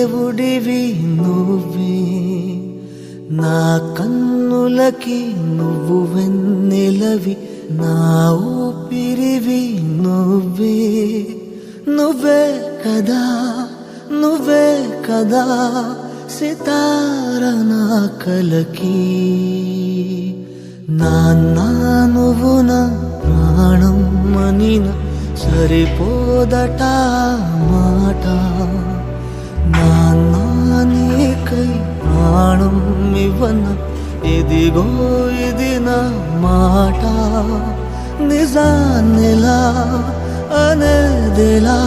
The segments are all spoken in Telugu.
దేవుడివి నువ్వే. నా కన్నులకి నువ్వు వెన్నెలవి నా ఊపిరివి నువ్వే. నువ్వే కదా నువ్వే కదా సితార నా కలకి. నాన్న నువ్వు నా ప్రాణం మనిన సరిపోదట మాట. ప్రాణం ఇవ్వన ఇదిగో ఇది నా మాట. నిజాన్నిలా అనేదిలా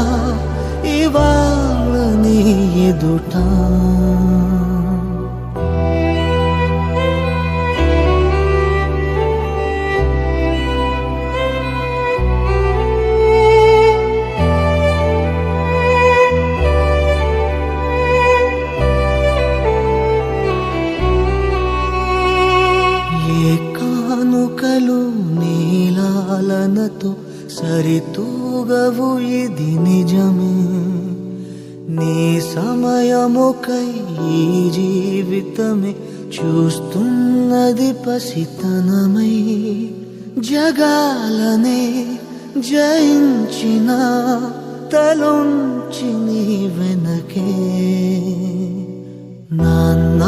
ఇవాళ నీ ఎదుట. నీలాలనతో సరితూగవు ఇది నిజమే. నీ సమయముకై ఈ జీవితమే చూస్తున్నది పసితనమై. జగాలనే జయించిన తలుంచి నీ వెనకే. నాన్న